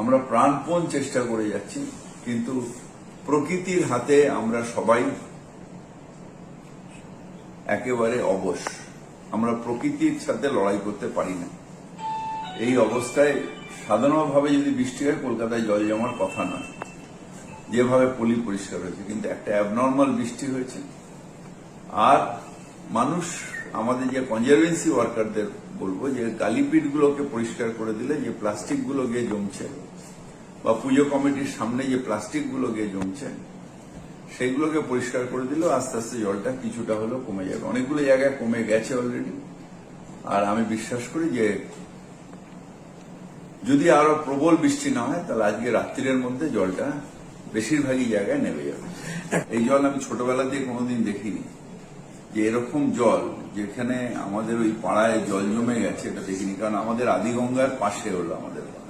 আমরা প্রাণপণ চেষ্টা করে যাচ্ছি, কিন্তু প্রকৃতির হাতে আমরা সবাই একেবারে অবশ। আমরা প্রকৃতির সাথে লড়াই করতে পারি না। এই অবস্থায় সাধারণভাবে যদি বৃষ্টি হয়, কলকাতায় জল জমার কথা নয়। যেভাবে পলি পরিষ্কার হয়েছে, কিন্তু একটা অ্যাবনর্মাল বৃষ্টি হয়েছে। আর মানুষ আমাদের যে কনজারভেন্সি ওয়ার্কারদের বলব যে গালিপিট গুলোকে পরিষ্কার করে দিলে যে প্লাস্টিকগুলো গিয়ে জমছে, বা পুজো কমিটির সামনে যে প্লাস্টিকগুলো গিয়ে জমছে সেগুলোকে পরিষ্কার করে দিলেও আস্তে আস্তে জলটা কিছুটা হলেও কমে যাবে। অনেকগুলো জায়গায় কমে গেছে অলরেডি আর আমি বিশ্বাস করি যে যদি আরও প্রবল বৃষ্টি না হয়, তাহলে আজকে রাত্রির মধ্যে জলটা বেশিরভাগই জায়গায় নেমে যাবে। এই জল আমি ছোটবেলা দিয়ে কোনোদিন দেখিনি। যে এরকম জল যেখানে আমাদের ওই পাড়ায় জল জমে গেছে, এটা দেখিনি কারণ আমাদের আদিগঙ্গার পাশে হলো আমাদের।